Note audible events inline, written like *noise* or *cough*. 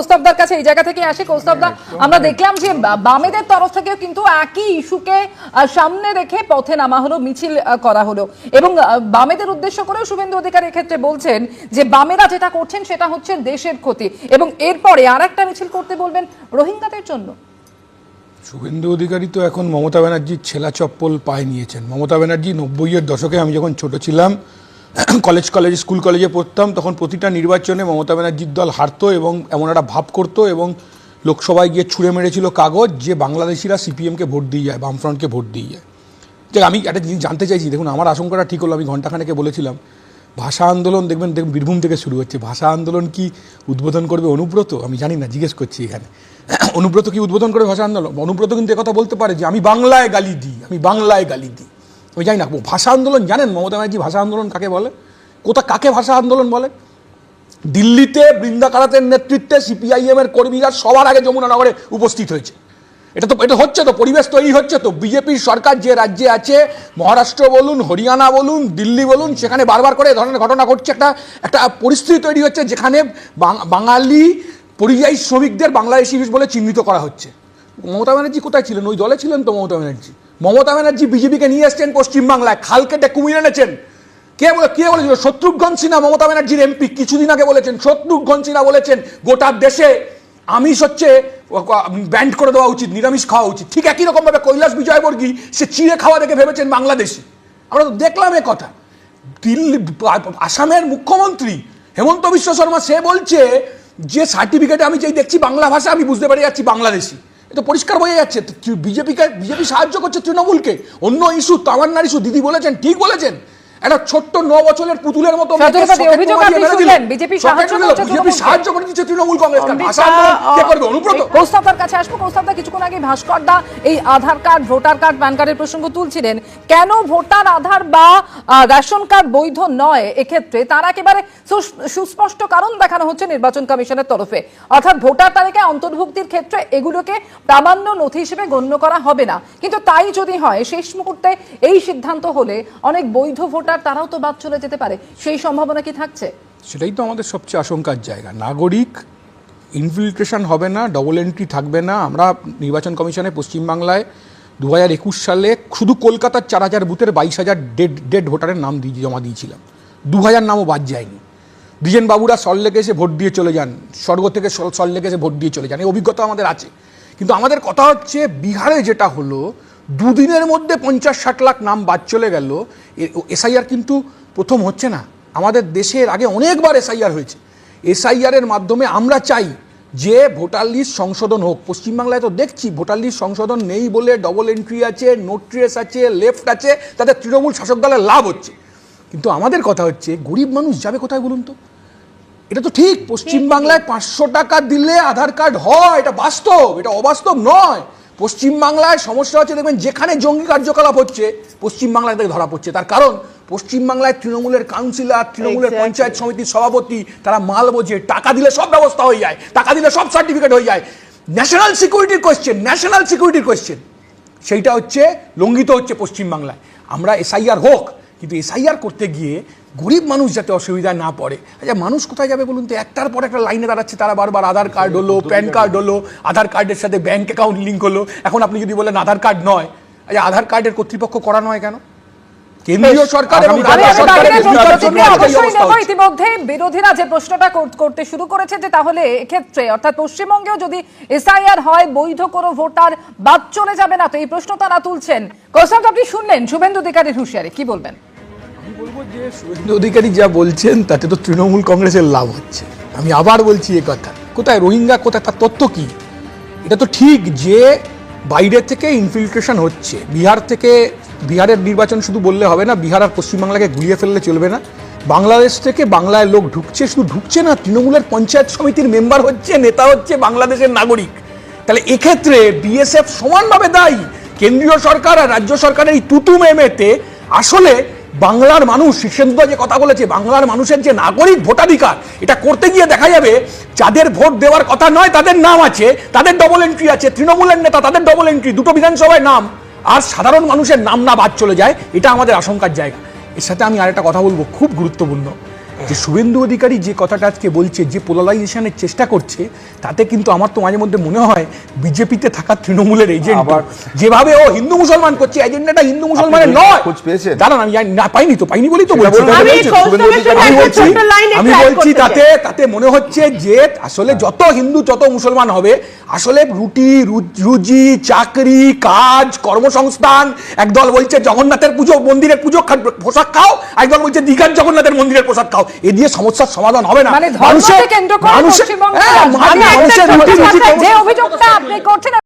কৌস্তবদার কাছে এই জায়গা থেকে আসি। কৌস্তবদা আমরা দেখলাম যে বামেদের তরফ থেকেও কিন্তু একই ইস্যুকে সামনে রেখে পথে নামা হলো মিছিল করা হলো। এবং বামেদের উদ্দেশ্য করেও শুভেন্দু অধিকারী এক্ষেত্রে বলছেন যে বামেরা যেটা করছেন সেটা হচ্ছে দেশের ক্ষতি। এবং এরপরে আর একটা মিছিল করতে বলবেন রোহিঙ্গাদের জন্য। শুভেন্দু অধিকারী তো এখন মমতা ব্যানার্জির ছেলা চপ্পল পায়ে নিয়েছেন। মমতা ব্যানার্জি নব্বইয়ের দশকে আমি যখন ছোট ছিলাম *coughs* কলেজ কলেজ স্কুল কলেজে পড়তাম, তখন প্রতিটা নির্বাচনে মমতা ব্যানার্জির দল হারতো এবং এমন একটা ভাব করতো এবং লোকসভায় গিয়ে ছুঁড়ে মেরেছিল কাগজ যে বাংলাদেশিরা সিপিএমকে ভোট দিয়ে যায়, বামফ্রন্টকে ভোট দিয়ে যায়। দেখ আমি একটা জিনিস জানতে চাইছি, দেখুন, আমার আশঙ্কাটা ঠিক হলো, আমি ঘন্টাখানেকে বলেছিলাম, ভাষা আন্দোলন দেখবেন দেখবেন বীরভূম থেকে শুরু হচ্ছে, ভাষা আন্দোলন কি উদ্বোধন করবে অনুব্রত? আমি জানি না, জিজ্ঞেস করছি এখানে। *coughs* অনুব্রত কি উদ্বোধন করবে ভাষা আন্দোলন? অনুব্রত কিন্তু কথা বলতে পারে যে, আমি বাংলায় গালি দিই, আমি বাংলায় গালি দিই। আমি জানি না ভাষা আন্দোলন জানেন মমতা ব্যানার্জি ভাষা আন্দোলন কাকে বলে? কোথা কাকে ভাষা আন্দোলন বলে? দিল্লিতে বৃন্দা কারাতের নেতৃত্বে সিপিআইএম এর কর্মীরা সবার আগে যমুনানগরে উপস্থিত হয়েছে। এটা তো, এটা হচ্ছে তো, পরিবেশ তৈরি হচ্ছে তো। বিজেপির সরকার যে রাজ্যে আছে, মহারাষ্ট্র বলুন, হরিয়ানা বলুন, দিল্লি বলুন, সেখানে বারবার করে এ ধরনের ঘটনা ঘটছে। একটা একটা পরিস্থিতি তৈরি হচ্ছে যেখানে বাঙালি পরিযায়ী শ্রমিকদের বাংলাদেশি বলে চিহ্নিত করা হচ্ছে। মমতা ব্যানার্জি কোথায় ছিলেন? ওই দলে ছিলেন তো মমতা ব্যানার্জি। মমতা ব্যানার্জি বিজেপিকে নিয়ে এসছেন পশ্চিমবাংলায় খাল কেটে কুমির এনেছেন। কে বলে, কে বলেছিল? শত্রুঘ্ন সিনহা, মমতা ব্যানার্জির এমপি, কিছুদিন আগে বলেছেন, শত্রুঘ্ন সিনহা বলেছেন, গোটা দেশে আমিষ হচ্ছে ব্যান্ড করে দেওয়া উচিত, নিরামিষ খাওয়া উচিত। ঠিক একই রকম ভাবে কৈলাস বিজয়বর্গী, সে চিড়ে খাওয়া দেখে ভেবেছেন বাংলাদেশি। আমরা তো দেখলাম এ কথা। দিল্লি আসামের মুখ্যমন্ত্রী হেমন্ত বিশ্ব শর্মা, সে বলছে যে সার্টিফিকেটে আমি যেই দেখছি, বাংলা ভাষা আমি বুঝতে পেরে যাচ্ছি বাংলাদেশি। এটা পরিষ্কার বোঝা যাচ্ছে। বিজেপিকে বিজেপি সাহায্য করছে তৃণমূলকে। অন্য ইস্যু তামান্নার ইস্যু দিদি বলেছেন, ঠিক বলেছেন। একটা ছোট্ট ন বছরের পুতুলের মতো বিজেপি সাহায্য করে দিচ্ছে তৃণমূল কংগ্রেস করবে? অনুব্রত। কৌস্তবদার কাছে আসব। কৌস্তবদা কিছুক্ষণ আগে ভাস্করদা এই Aadhaar card voter card PAN কার্ডের প্রসঙ্গ তুলছিলেন। কেন ভোটার আধার বা রেশন কার্ড বৈধ নয়? এক্ষেত্রে তার একেবারে সুস- সুস্পষ্ট কারণ দেখানো হচ্ছে নির্বাচন কমিশনের তরফে। অর্থাৎ ভোটার তালিকায় অন্তর্ভুক্তির ক্ষেত্রে এগুলোকে প্রামাণ্য নথি হিসেবে গণ্য করা হবে না। কিন্তু তাই যদি হয় শেষ মুহূর্তে এই সিদ্ধান্ত হলে অনেক বৈধ ভোটার তারাও তো বাদ চলে যেতে পারে। সেই সম্ভাবনা কি থাকছে? সেটাই তো আমাদের সবচেয়ে আশঙ্কার জায়গা। নাগরিক ইনফিল্ট্রেশন হবে না ডবল এন্ট্রি থাকবে না। আমরা নির্বাচন কমিশনে পশ্চিমবাংলায় দু হাজার একুশ সালে শুধু কলকাতার চার হাজার বুথের বাইশ হাজার ডেড ডেড ভোটারের নাম দিয়ে জমা দিয়েছিলাম। দু হাজার নামও বাদ যায়নি। দ্বিজেন বাবুরা সল্লেকে এসে ভোট দিয়ে চলে যান। স্বর্গ থেকে সল- সল্লেকে এসে ভোট দিয়ে চলে যান। এই অভিজ্ঞতা আমাদের আছে। কিন্তু আমাদের কথা হচ্ছে, বিহারে যেটা হলো দুদিনের মধ্যে পঞ্চাশ, ষাট লাখ নাম বাদ চলে গেল। এসআইআর কিন্তু প্রথম হচ্ছে না। আমাদের দেশের আগে অনেকবার এসআইআর হয়েছে। এসআইআর এর মাধ্যমে আমরা চাই যে ভোটার লিস্ট সংশোধন হোক। পশ্চিমবাংলায় তো দেখছি ভোটার লিস্ট সংশোধন নেই বলে ডবল এন্ট্রি আছে নোট আছে লেফট আছে তাদের তৃণমূল শাসক দলের লাভ হচ্ছে। কিন্তু আমাদের কথা হচ্ছে, গরিব মানুষ যাবে কোথায় বলুন তো? এটা তো ঠিক, পশ্চিমবাংলায় পাঁচশো টাকা দিলে আধার কার্ড হয়, এটা বাস্তব, এটা অবাস্তব নয়। পশ্চিমবাংলায় সমস্যা হচ্ছে দেখবেন যেখানে জঙ্গি কার্যকলাপ হচ্ছে পশ্চিমবাংলায় তাকে ধরা পড়ছে। তার কারণ পশ্চিমবাংলায় তৃণমূলের কাউন্সিলর তৃণমূলের পঞ্চায়েত সমিতির সভাপতি তারা মাল বোঝে টাকা দিলে সব ব্যবস্থা হয়ে যায় টাকা দিলে সব সার্টিফিকেট হয়ে যায়। ন্যাশনাল সিকিউরিটির কোয়েশ্চেন ন্যাশনাল সিকিউরিটির কোয়েশ্চেন সেইটা হচ্ছে লঙ্ঘিত হচ্ছে পশ্চিমবাংলায়। আমরা এসআইআর হোক কিন্তু এসআইআর করতে গিয়ে গরিব মানুষ যাতে অসুবিধায় না পড়ে। আচ্ছা মানুষ কোথায় যাবে বলুন তো? একটার পর একটা লাইনে দাঁড়াচ্ছে তারা বারবার আধার কার্ড হলো প্যান কার্ড হলো আধার কার্ডের সাথে ব্যাংক অ্যাকাউন্ট লিঙ্ক হলো। এখন আপনি যদি বলেন আধার কার্ড নয় আচ্ছা আধার কার্ডের কর্তৃপক্ষ করা নয় কেন? কেন্দ্রীয় সরকার এবং আমি রাজ্য আমি সরকারের বাকিদের বিরোধিতার প্রতিক্রিয়া জন্য আজকে এই অবশ্যই অবস্থা নেব হচ্ছে। ইতিমধ্যে বিরোধীরা যে প্রশ্নটা করতে শুরু করেছে যে তাহলে এক্ষেত্রে অর্থাৎ পশ্চিমবঙ্গেও যদি এসআইআর হয় বৈধ কোনো ভোটার বাদ চলে যাবে না তো এই প্রশ্ন তারা তুলছেন। কৌশল আপনি শুনলেন শুভেন্দু অধিকারীর হুঁশিয়ারি কি বলবেন? যে অধিকারী যা বলছেন, তাতে তো তৃণমূল কংগ্রেসের লাভ হচ্ছে। আমি আবার বলছি এ কথা। কোথায় রোহিঙ্গা, কোথায় তার তত্ত্ব কি? এটা তো ঠিক যে বাইরে থেকে ইনফিল্ট্রেশন হচ্ছে। বিহার থেকে বিহারের নির্বাচন শুধু বললে হবে না, বিহার আর পশ্চিমবাংলাকে গুলিয়ে ফেললে চলবে না। বাংলাদেশ থেকে বাংলায় লোক ঢুকছে, শুধু ঢুকছে না, তৃণমূলের পঞ্চায়েত সমিতির মেম্বার হচ্ছে, নেতা হচ্ছে বাংলাদেশের নাগরিক। তাহলে এক্ষেত্রে বিএসএফ সমানভাবে দায়ী। কেন্দ্রীয় সরকার আর রাজ্য সরকারের এই তুতু মেমেতে আসলে বাংলার মানুষ শীর্ষেন্দুদা যে কথা বলেছে, বাংলার মানুষের যে নাগরিক ভোটাধিকার, এটা করতে গিয়ে দেখা যাবে যাদের ভোট দেওয়ার কথা নয়, তাদের নাম আছে, তাদের ডবল এন্ট্রি আছে, তৃণমূলের নেতা তাদের ডবল এন্ট্রি দুটো বিধানসভায় নাম, আর সাধারণ মানুষের নাম না বাদ চলে যায়, এটা আমাদের আশঙ্কার জায়গা। এর সাথে আমি আরেকটা কথা বলব, খুব গুরুত্বপূর্ণ। যে শুভেন্দু অধিকারী যে কথাটা আজকে বলছে যে পোলারাইজেশনের চেষ্টা করছে তাতে কিন্তু আমার তো মাঝে মধ্যে মনে হয় বিজেপিতে থাকা তৃণমূলের এজেন্ট যেভাবে ও হিন্দু মুসলমান করছে এজেন্ডাটা হিন্দু মুসলমানের নয়? দাঁড়ান আমি না পাইনি তো পাইনি বলেই তো বলছি আমি বলছি। তাতে তাতে মনে হচ্ছে যে আসলে যত হিন্দু যত মুসলমান হবে আসলে রুটি রু- রুজি চাকরি কাজ কর্মসংস্থান একদল বলছে জগন্নাথের পুজো মন্দিরের পুজো পোশাক খাও একদল বলছে দীঘার জগন্নাথের মন্দিরের পোশাক খাও এ দিয়ে সমস্যার সমাধান হবে না মানে ধর্মকে কেন্দ্র করে পশ্চিমবঙ্গে হ্যাঁ, রাজনীতি। যে অভিযোগটা আপনি করছেন